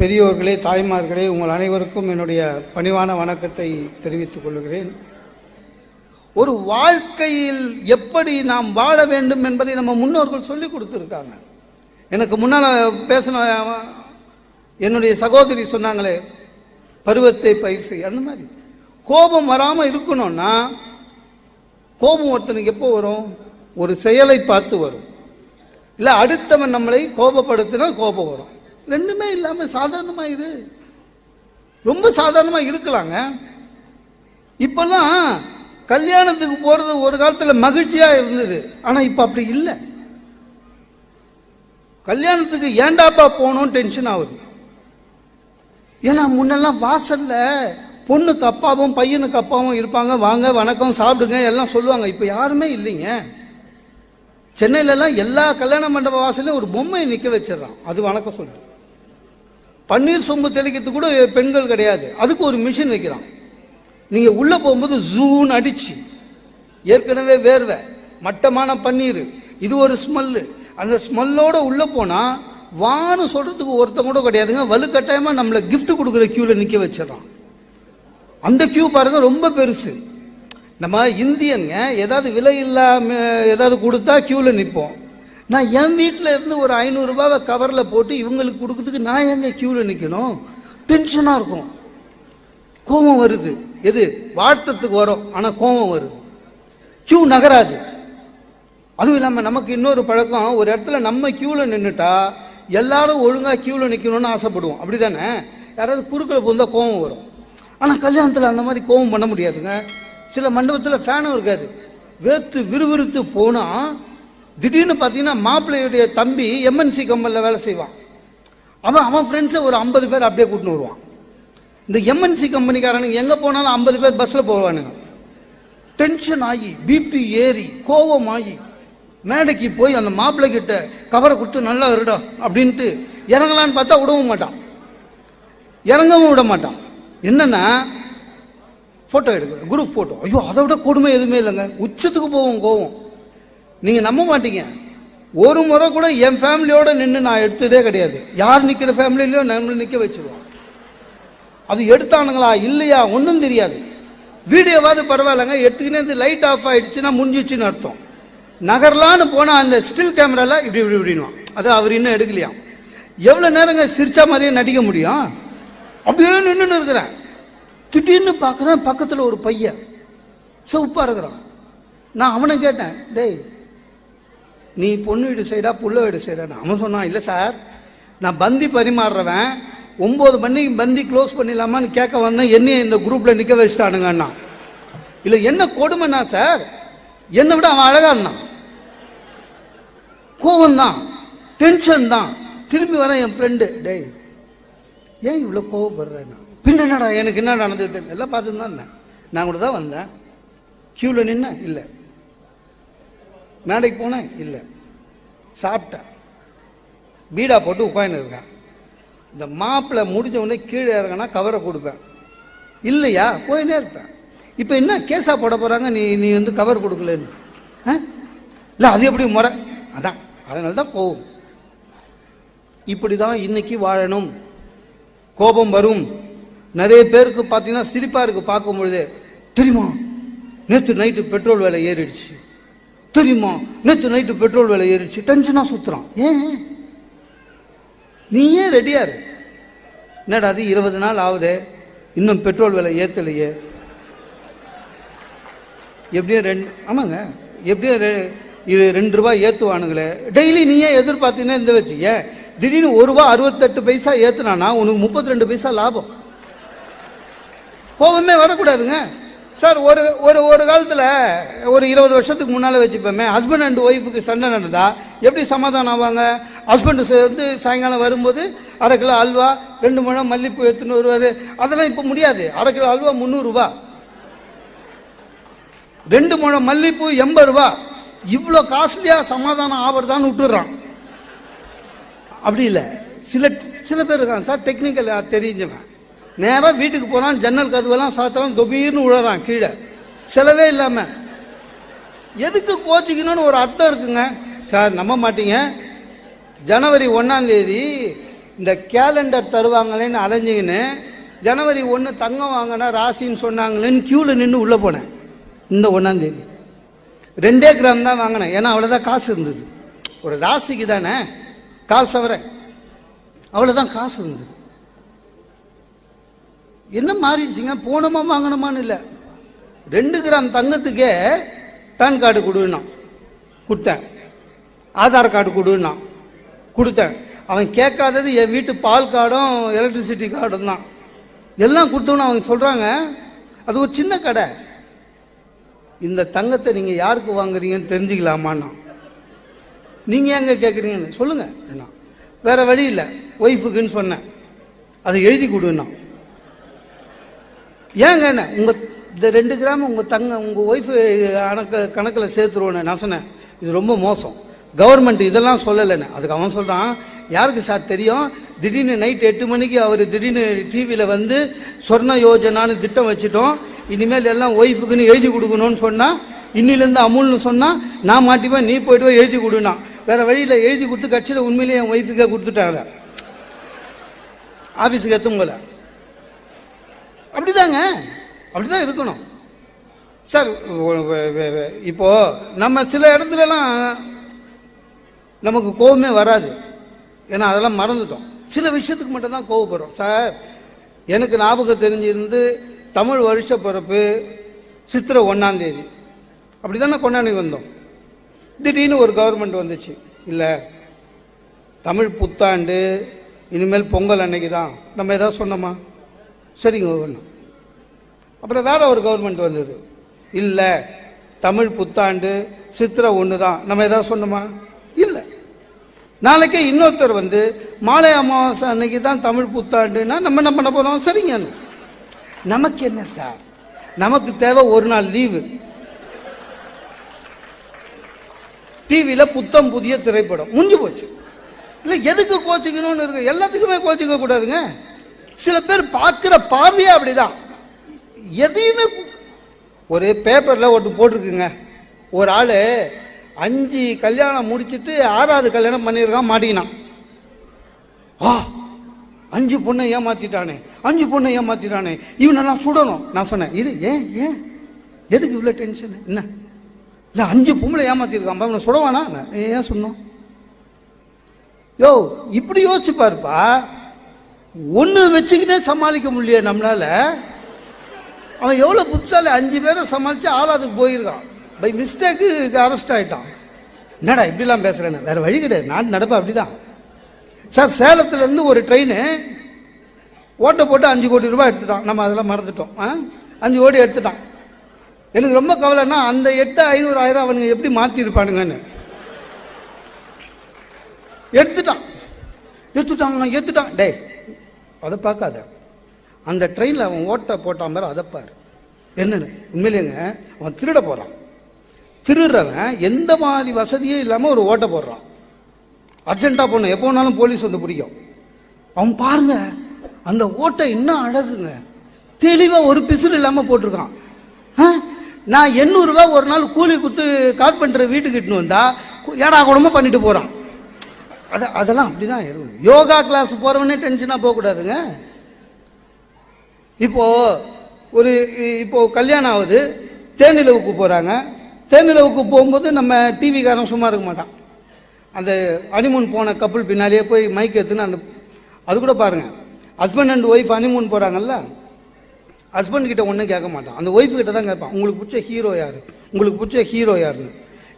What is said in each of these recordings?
பெரியோர்களே தாய்மார்களே உங்கள் அனைவருக்கும் என்னுடைய பணிவான வணக்கத்தை தெரிவித்துக் கொள்கிறேன். ஒரு வாழ்க்கையில் எப்படி நாம் வாழ வேண்டும் என்பதை நம்ம முன்னோர்கள் சொல்லி கொடுத்துருக்காங்க. எனக்கு முன்னால் பேசின என்னுடைய சகோதரி சொன்னாங்களே பருவத்தை பயிர் செய் அந்த மாதிரி. கோபம் வராமல் இருக்கணும்னா கோபம் ஒருத்தனுக்கு எப்போ வரும்? ஒரு செயலை பார்த்து வரும். இல்லை அடுத்தவன் நம்மளை கோபப்படுத்தினா கோபம் வரும். ரெண்டுமே இல்லாமல் சாதாரணமாக இரு. ரொம்ப சாதாரணமாக இருக்கலாங்க. இப்பெல்லாம் கல்யாணத்துக்கு போகிறது ஒரு காலத்தில் மகிழ்ச்சியாக இருந்தது. ஆனால் இப்போ அப்படி இல்லை. கல்யாணத்துக்கு ஏண்டாப்பா போகணும் டென்ஷன் ஆகுது. ஏன்னா முன்னெல்லாம் வாசல்ல பொண்ணுக்கு அப்பாவும் பையனுக்கு அப்பாவும் இருப்பாங்க. வாங்க வணக்கம் சாப்பிடுங்க எல்லாம் சொல்லுவாங்க. இப்போ யாருமே இல்லைங்க. சென்னையிலலாம் எல்லா கல்யாண மண்டப வாசலையும் ஒரு பொம்மையை நிற்க வச்சிடறான். அது வணக்கம் சொல்லிட்டு. பன்னீர் சொம்பு தெளிக்கிறதுக்கு கூட பெண்கள் கிடையாது. அதுக்கு ஒரு மிஷின் வைக்கிறான். நீங்க உள்ள போகும்போது ஜூன் அடிச்சு. ஏற்கனவே வேர்வை. மட்டமான பன்னீர். இது ஒரு ஸ்மெல்லு. அந்த ஸ்மெல்லோட உள்ள போனா வான்னு சொல்றதுக்கு ஒருத்தன் கூட கிடையாதுங்க. வலுக்கட்டாயமாக நம்மள கிஃப்ட் கொடுக்குற கியூல நிக்க வச்சிடறான். அந்த கியூ பாருங்க ரொம்ப பெருசு. நம்ம இந்தியனுங்க ஏதாவது விலை இல்லாம ஏதாவது கொடுத்தா கியூல நிற்போம் நான் என் வீட்டில் இருந்து ஒரு ஐநூறுரூபாவை கவரில் போட்டு இவங்களுக்கு கொடுக்கறதுக்கு நான் எங்கே க்யூவில் நிற்கணும் டென்ஷனாக இருக்கும். கோபம் வருது. எது? வாழ்த்தத்துக்கு வரும். ஆனால் கோபம் வருது. க்யூ நகராது. அதுவும் இல்லாமல் நமக்கு இன்னொரு பழக்கம் ஒரு இடத்துல நம்ம க்யூவில் நின்றுட்டா எல்லாரும் ஒழுங்காக க்யூவில் நிற்கணும்னு ஆசைப்படுவோம். அப்படி தானே யாராவது குறுக்கில் போந்தால் கோபம் வரும். ஆனால் கல்யாணத்தில் அந்த மாதிரி கோபம் பண்ண முடியாதுங்க. சில மண்டபத்தில் ஃபேனும் இருக்காது. வேர்த்து விறுவிறுத்து போனால் திடீர்னு பார்த்தீங்கன்னா மாப்பிள்ளையுடைய தம்பி எம்என்சி கம்பெனியில் வேலை செய்வான். அவன் அவன் ஃப்ரெண்ட்ஸை ஒரு ஐம்பது பேர் அப்படியே கூட்டின்னு வருவான். இந்த எம்என்சி கம்பெனிக்காரனுங்க எங்கே போனாலும் ஐம்பது பேர் பஸ்ஸில் போவானுங்க. டென்ஷன் ஆகி பிபி ஏறி கோபம் ஆகி மேடைக்கு போய் அந்த மாப்பிள்ளை கிட்ட கவரை கொடுத்து நல்லா இருடா அப்படின்ட்டு இறங்கலான்னு பார்த்தா விடவும் மாட்டான். இறங்கவும் விட மாட்டான். என்னன்னா ஃபோட்டோ எடுக்கிற குரூப் ஃபோட்டோ ஐயோ அதை விட கொடுமை எதுவுமே இல்லைங்க. உச்சத்துக்கு போவோம் கோவம். நீங்கள் நம்ப மாட்டீங்க. ஒரு முறை கூட என் ஃபேமிலியோட நின்று நான் எடுத்ததே கிடையாது. யார் நிற்கிற ஃபேமிலியிலையோ நம்மளை நிற்க வச்சிருவோம். அது எடுத்தானுங்களா? இல்லையா? ஒன்றும் தெரியாது. வீடியோவாவது பரவாயில்லைங்க. எடுத்துக்கினே லைட் ஆஃப் ஆயிடுச்சுன்னா முடிஞ்சிச்சுன்னு அர்த்தம். நகரலான்னு போனால் அந்த ஸ்டில் கேமரால இப்படி இப்படி இப்படின்வான் அது அவர் இன்னும் எடுக்கலையாம் எவ்வளோ நேரங்க சிரிச்சா மாதிரியே நடிக்க முடியும்? அப்படியே நின்றுன்னு இருக்கிறேன். திடீர்னு பார்க்குறேன் பக்கத்தில் ஒரு பையன். சிவப்பா இருக்கிறான். நான் அவனை கேட்டேன் டேய் நீ பொண்ணு வீடு சைடா புள்ள வீடு சைடா அவன் சொன்னான் இல்லை சார் நான் பந்தி பரிமாறுறவன். ஒம்பது மணிக்கு பந்தி க்ளோஸ் பண்ணிடலாமான்னு கேட்க வந்தேன். என்னையை இந்த குரூப்பில் நிற்க வச்சுட்டானுங்கண்ணா. இல்லை என்ன கொடுமைண்ணா சார்? என்னை விட அவன் அழகா இருந்தான். கோவம் தான் டென்ஷன் தான். திரும்பி வரேன் என் ஃப்ரெண்டு டேய் ஏன் இவ்வளோ கோவப்படுறேன் பின் என்னடா எனக்கு என்ன நடந்தது? எல்லாம் பார்த்துட்டு தான் இருந்தேன். நான் கூட தான் வந்தேன். க்யூவில் நின்ன இல்லை மேடைக்கு போனேன் இல்லை. சாப்பிட்டேன் பீடா போட்டு உட்காந்து இருக்கேன் இந்த மாப்பிள்ளை முடிஞ்ச உடனே கீழே இறங்கினா கவரை கொடுப்பேன். இல்லையா? போயினே இருப்பேன். இப்போ என்ன கேஸா போட போகிறாங்க நீ நீ வந்து கவர் கொடுக்கலன்னு. ஆ? இல்லை அது எப்படி முறை? அதான். அதனால தான் போகும் இப்படி தான் இன்னைக்கு வாழணும். கோபம் வரும். நிறைய பேருக்கு பார்த்தீங்கன்னா சிரிப்பாக இருக்கு பார்க்கும் பொழுது. தெரியுமா? நேற்று நைட்டு பெட்ரோல் விலை ஏறிடுச்சு. தெரியுமா? நேற்று நைட்டு பெட்ரோல் விலை ஏறிச்சு டென்ஷனாக சுற்றுறான் ஏன்? நீ ஏன் ரெடியாக இரு என்னடா அது இருபது நாள் ஆகுதே. இன்னும் பெட்ரோல் விலை ஏற்றலையே எப்படியும் ரெண்டு ஆமாங்க. எப்படியும் ரெ- இது ரெண்டு ரூபாய் ஏற்றுவானுங்களே டெய்லி நீயே எதிர்பார்த்தீங்கன்னா இந்த வச்சு. ஏன்? திடீர்னு ஒரு ரூபா அறுபத்தெட்டு பைசா ஏற்றுனானா உனக்கு முப்பத்தி ரெண்டு பைசா லாபம். கோபமே வரக்கூடாதுங்க. சார் ஒரு ஒரு ஒரு காலத்தில் ஒரு இருபது வருஷத்துக்கு முன்னால் வச்சுப்போமே ஹஸ்பண்ட் அண்ட் ஒய்ஃபுக்கு சண்டை நடந்தா எப்படி சமாதானம் ஆவாங்க? ஹஸ்பண்டு வந்து சாயங்காலம் வரும்போது அரை கிலோ அல்வா ரெண்டு முழம் மல்லிப்பூ எடுத்துன்னு வருவார். அதெல்லாம் இப்போ முடியாது. அரை கிலோ அல்வா முந்நூறுரூவா. ரெண்டு முழம் மல்லிப்பூ எண்பது ரூபா இவ்வளோ காஸ்ட்லியாக சமாதானம் ஆவறதான்னு விட்டுடுறான். அப்படி இல்லை. சில சில பேர் இருக்காங்க. சார் டெக்னிக்கல் தெரிஞ்சவன். நேராக வீட்டுக்கு போகிறான் ஜன்னல் கதவெல்லாம் சாத்துறான் தொபீர்னு விழறான் கீழே. செலவே இல்லாமல் எதுக்கு கோச்சிக்கணும்னு ஒரு அர்த்தம் இருக்குங்க? சார் நம்ப மாட்டீங்க. ஜனவரி ஒன்றாந்தேதி இந்த கேலண்டர் தருவாங்களேன்னு அலைஞ்சிங்கன்னு ஜனவரி ஒன்று தங்கம் வாங்கினா ராசின்னு சொன்னாங்களேன்னு கியூவில் நின்று உள்ளே போனேன். இந்த ஒன்றாந்தேதி ரெண்டே கிராம் தான் வாங்கினேன். ஏன்னா அவ்வளோதான் காசு இருந்தது. ஒரு ராசிக்கு தானே? கால் சவர அவ்வளோதான் காசு இருந்தது. என்ன மாறிடுச்சுங்க? போனோமா வாங்கணுமான்னு இல்லை. ரெண்டு கிராம் தங்கத்துக்கே பேன் கார்டு கொடுன்னா கொடுத்தேன். ஆதார் கார்டு கொடுன்னா கொடுத்தேன். அவன் கேட்காதது என் வீட்டு பால் கார்டும் எலக்ட்ரிசிட்டி கார்டும் தான். எல்லாம் கொடுத்தோன்னு அவங்க சொல்கிறாங்க அது ஒரு சின்ன கடை. இந்த தங்கத்தை நீங்கள் யாருக்கு வாங்குறீங்கன்னு தெரிஞ்சுக்கலாமான்னா நீங்கள் எங்கே கேட்குறீங்கன்னு சொல்லுங்கள் என்ன வேற வழி இல்லை. ஒய்ஃபுக்குன்னு சொன்னேன். அதை எழுதி கொடுன்னா ஏங்க என்ன? உங்கள் இந்த ரெண்டு கிராம் உங்கள் தங்க உங்கள் ஒய்ஃபு கணக்கு கணக்கில் சேர்த்துருவோன்னு நான் சொன்னேன். இது ரொம்ப மோசம். கவர்மெண்ட் இதெல்லாம் சொல்லலைன்னு. அதுக்கு அவன் சொல்கிறான் யாருக்கு சார் தெரியும்? திடீர்னு நைட் எட்டு மணிக்கு அவர் திடீர்னு டிவியில் வந்து சொர்ண யோஜனான்னு திட்டம் வச்சுட்டோம். இனிமேல் எல்லாம் ஒய்ஃபுக்குன்னு எழுதி கொடுக்கணும்னு சொன்னால் இன்னிலேருந்து அமுல்னு சொன்னால் நான் மாட்டிப்பேன் நீ போயிட்டு போய் எழுதி கொடுனா வேற வழியில் எழுதி கொடுத்து கட்சியில் உண்மையிலேயே என் ஒய்ஃபுக்கே கொடுத்துட்டாங்க. ஆஃபீஸுக்கு எத்தும் அப்படிதாங்க. அப்படிதான் இருக்கணும். சார் இப்போ நம்ம சில இடத்துலலாம் நமக்கு கோவமே வராது. ஏன்னா அதெல்லாம் மறந்துட்டோம். சில விஷயத்துக்கு மட்டும் தான் கோவப்படுறோம். சார் எனக்கு ஞாபகம் தெரிஞ்சிருந்து தமிழ் வருஷ பிறப்பு சித்திரை ஒன்றாந்தேதி அப்படி தானே கொண்டாடி வந்தோம். திடீர்னு ஒரு கவர்மெண்ட் வந்துச்சு. இல்லை தமிழ் புத்தாண்டு இனிமேல் பொங்கல் அன்னைக்கு தான் நம்ம ஏதாவது சொன்னோமா? சரிங்க ஒவ்வொன்றும் அப்புறம் வேற ஒரு கவர்மெண்ட் வந்தது. இல்லை தமிழ் புத்தாண்டு சித்திரை ஒன்று தான் நம்ம ஏதாவது சொன்னோமா? இல்லை. நாளைக்கே இன்னொருத்தர் வந்து மாலை அமாவாசை அன்னைக்கு தான் தமிழ் புத்தாண்டுன்னா நம்ம என்ன பண்ண போறோம்? சரிங்க நமக்கு என்ன சார்? நமக்கு தேவை ஒரு நாள் லீவு டிவியில் புத்தம் புதிய திரைப்படம். முடிஞ்சு போச்சு. இல்லை எதுக்கு கோச்சிக்கணும்னு இருக்கு? எல்லாத்துக்குமே கோச்சிக்க கூடாதுங்க. சில பேர் பார்க்குற பார்வையே அப்படிதான். எதையுமே ஒரு பேப்பரில் ஒன்று போட்டிருக்குங்க. ஒரு ஆள் அஞ்சு கல்யாணம் முடிச்சுட்டு ஆறாவது கல்யாணம் பண்ணியிருக்கான் மாட்டிக்கினான். ஆ அஞ்சு பொண்ணை ஏமாத்திட்டானே அஞ்சு பொண்ணை ஏமாத்திட்டானே. இவனை நான் சுடணும். நான் சொன்னேன் இது ஏன் ஏன்? எதுக்கு இவ்வளோ டென்ஷன் என்ன? இல்லை அஞ்சு பொம்பளை ஏமாத்திருக்கான் இவனை சுடவானா ஏன் சொன்னோம்? யோ இப்படி யோசிச்சு பாருப்பா. ஒன்று வச்சுக்கிட்டே சமாளிக்க முடியல நம்மளால. அவன் எவ்வளோ புத்தால அஞ்சு பேரை சமாளித்து ஆளாதுக்கு போயிருக்கான். பை மிஸ்டேக்கு அரெஸ்ட் ஆகிட்டான் என்னடா இப்படிலாம் பேசுறேன்னு? வேற வழி கிடையாது. நான் நடப்பேன் அப்படிதான். சார் சேலத்துலேருந்து ஒரு ட்ரெயின் ஓட்டை போட்டு அஞ்சு கோடி ரூபாய் எடுத்துட்டான். நம்ம அதெல்லாம் மறந்துட்டோம். ஆ? அஞ்சு கோடி எடுத்துட்டான். எனக்கு ரொம்ப கவலைன்னா அந்த எட்டு ஐநூறு ஆயிரம் அவனுங்க எப்படி மாற்றிருப்பானுங்கன்னு எடுத்துட்டான். எடுத்துட்டாங்க எடுத்துட்டான். டேய் அதை பார்க்காத. அந்த ட்ரெயினில் அவன் ஓட்ட போட்டான் மாதிரி அதை பாரு. என்னன்னு உண்மையிலேங்க அவன் திருட போகிறான் திருடுறவன் எந்த மாதிரி வசதியும் இல்லாமல் ஒரு ஓட்டை போடுறான். அர்ஜென்ட்டாக போடணும். எப்போ வேணாலும் போலீஸ் வந்து பிடிக்கும். அவன் பாருங்க அந்த ஓட்டை இன்னும் அழகுங்க. தெளிவாக ஒரு பிசுறு இல்லாமல் போட்டிருக்கான். நான் எண்ணூறுரூவா ஒரு நாள் கூலி கொடுத்து கார்பெண்டர் வீட்டுக்கு இட்டுன்னு வந்தால் ஏடா கூடமா பண்ணிட்டு போகிறான் அது அதெல்லாம் அப்படிதான் இருக்கும். யோகா கிளாஸ் போறவனே டென்ஷனா போக கூடாதுங்க இப்போ ஒரு இப்போது இப்போ கல்யாணம் ஆகுது தேனிலவுக்கு போறாங்க. தேனிலவுக்கு போகும்போது நம்ம டிவிக்காரன் சும்மா இருக்க மாட்டான். அந்த ஹனிமூன் போன கப்பல் பின்னாலேயே போய் மைக் எடுத்துன்னு அந்த அது கூட பாருங்க. ஹஸ்பண்ட் அண்ட் ஒய்ஃப் ஹனிமூன் போறாங்கல்ல? ஹஸ்பண்ட் கிட்ட ஒன்றும் கேட்க மாட்டான். அந்த ஒய்ஃப் கிட்ட தான் கேட்பான். உங்களுக்கு பிடிச்ச ஹீரோ யாரு? உங்களுக்கு பிடிச்ச ஹீரோ யாருன்னு?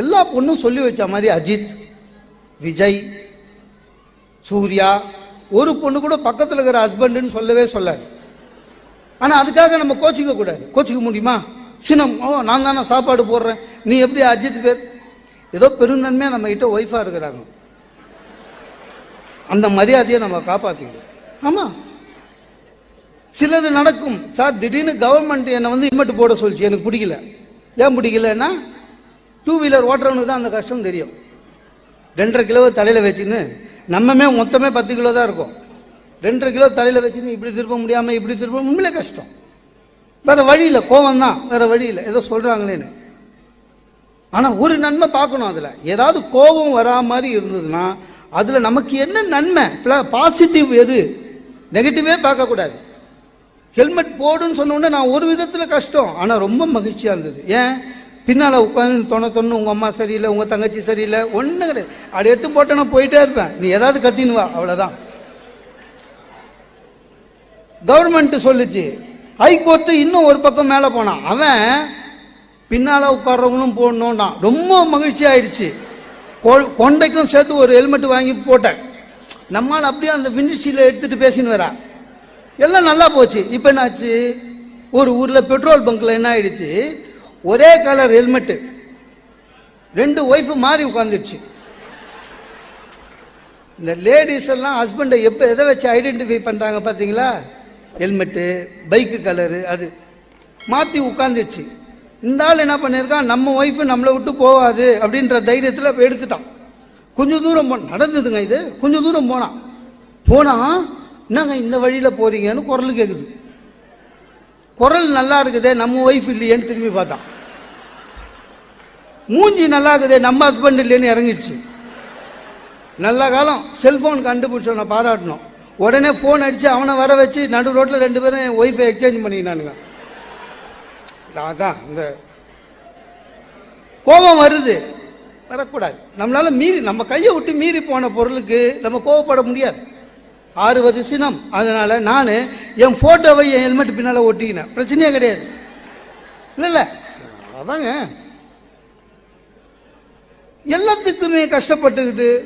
எல்லா பொண்ணும் சொல்லி வச்ச மாதிரி அஜித் விஜய் சூர்யா ஒரு பொண்ணு கூட பக்கத்தில் இருக்கிற ஹஸ்பண்டுன்னு சொல்லவே சொல்லாது. ஆனால் அதுக்காக நம்ம கோச்சிக்க கூடாது. கோச்சிக்க முடியுமா? சினம். ஓ நான் தானே சாப்பாடு போடுறேன். நீ எப்படி அஜித் பேர்? ஏதோ பெருந்தன்மையாக நம்ம கிட்ட ஒய்ஃபாக இருக்கிறாங்க. அந்த மரியாதையை நம்ம காப்பாற்றிக்கணும் ஆமாம் சிலது நடக்கும். சார் திடீர்னு கவர்மெண்ட் என்னை வந்து ஹெல்மெட் போட சொல்லிச்சு. எனக்கு பிடிக்கல. ஏன் பிடிக்கலன்னா டூ வீலர் ஓட்டுறவனுக்கு தான் அந்த கஷ்டம் தெரியும். ரெண்டரை கிலோ தலையில் வச்சுன்னு நம்மமே மொத்தமே பத்து கிலோ தான் இருக்கும். ரெண்டரை கிலோ தலையில் வச்சுன்னு இப்படி திருப்ப முடியாமல் இப்படி திருப்ப உண்மையிலே கஷ்டம். வேற வழி இல்லை கோவம் தான் வேற வழி இல்லை. ஏதோ சொல்கிறாங்களேன்னு ஆனால் ஒரு நன்மை பார்க்கணும் அதில். ஏதாவது கோபம் வரா மாதிரி இருந்ததுன்னா அதுல நமக்கு என்ன நன்மை? பாசிட்டிவ் எது? நெகட்டிவே பார்க்கக்கூடாது. ஹெல்மெட் போடுன்னு சொன்ன உடனே நான் ஒரு விதத்துல கஷ்டம். ஆனா ரொம்ப மகிழ்ச்சியா இருந்தது. ஏன்? பின்னால் உட்காந்து தொண தொண்ணு உங்கள் அம்மா சரியில்லை உங்கள் தங்கச்சி சரியில்லை ஒன்றும் கிடையாது. அப்படி எடுத்து போட்டேன்னா போயிட்டே இருப்பேன். நீ ஏதாவது கத்தின்னு வா அவ்வளோதான் கவர்மெண்ட் சொல்லுச்சு. ஹைகோர்ட்டு இன்னும் ஒரு பக்கம் மேலே போனான் அவன் பின்னால் உட்கார்றவங்களும் போடணும்னா ரொம்ப மகிழ்ச்சி ஆயிடுச்சு. கொண்டைக்கும் சேர்த்து ஒரு ஹெல்மெட் வாங்கி போட்டேன். நம்மால் அப்படியே அந்த விண்டிஷீல எடுத்துகிட்டு பேசின்னு வரா எல்லாம் நல்லா போச்சு. இப்போ என்னாச்சு? ஒரு ஊரில் பெட்ரோல் பங்க்கில் என்ன ஆயிடுச்சு? ஒரே கலர் ஹெல்மெட்டு ரெண்டு ஒய்ஃப் மாறி உட்காந்துருச்சு இந்த லேடிஸ் எல்லாம் ஹஸ்பண்டை எப்போ எதை வச்சு ஐடென்டிஃபை பண்ணுறாங்க பார்த்தீங்களா ஹெல்மெட்டு பைக்கு கலரு அது. மாற்றி உட்காந்துருச்சு இந்த ஆள் என்ன பண்ணியிருக்கான் நம்ம ஒய்ஃபு நம்மளை விட்டு போகாது அப்படின்ற தைரியத்தில் எடுத்துட்டான். கொஞ்சம் தூரம் போ நடந்ததுங்க இது. கொஞ்சம் தூரம் போனான். போனா என்னங்க இந்த வழியில் போறீங்கன்னு குரல் கேட்குது குரல் நல்லா இருக்குதே நம்ம ஒய்ஃப் இல்லையேன்னு திரும்பி பார்த்தான் மூஞ்சி நல்லா இருக்குதே நம்ம ஹஸ்பண்ட் இல்லைன்னு இறங்கிடுச்சு. நல்ல காலம். செல்போன் கண்டுபிடிச்சவனை பாராட்டணும். உடனே ஃபோன் அடிச்சு அவனை வர வச்சு நடு ரோட்டில் ரெண்டு பேரும் ஒய்ஃபை எக்ஸ்சேஞ்ச் பண்ணிக்கினானுங்க. அதான் இந்த கோபம் வருது. வரக்கூடாது. நம்மளால மீறி நம்ம கையை விட்டு மீறி போன பொருளுக்கு நம்ம கோவப்பட முடியாது. ஆறுவது சினம். அதனால நான் என் போட்டோவை என் ஹெல்மெட் பின்னால் ஒட்டிக்கினேன். பிரச்சனையே கிடையாது. இல்லை இல்லை. அதாங்க. எல்லாத்துக்குமே கஷ்டப்பட்டுக்கிட்டு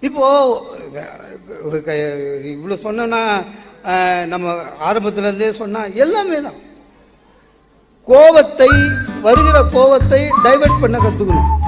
இப்போ இவ்வளோ க- சொன்னோன்னா நம்ம ஆரம்பத்துலேருந்தே சொன்னால் எல்லாமே தான். கோவத்தை வருகிற கோவத்தை டைவெர்ட் பண்ண கற்றுக்கணும்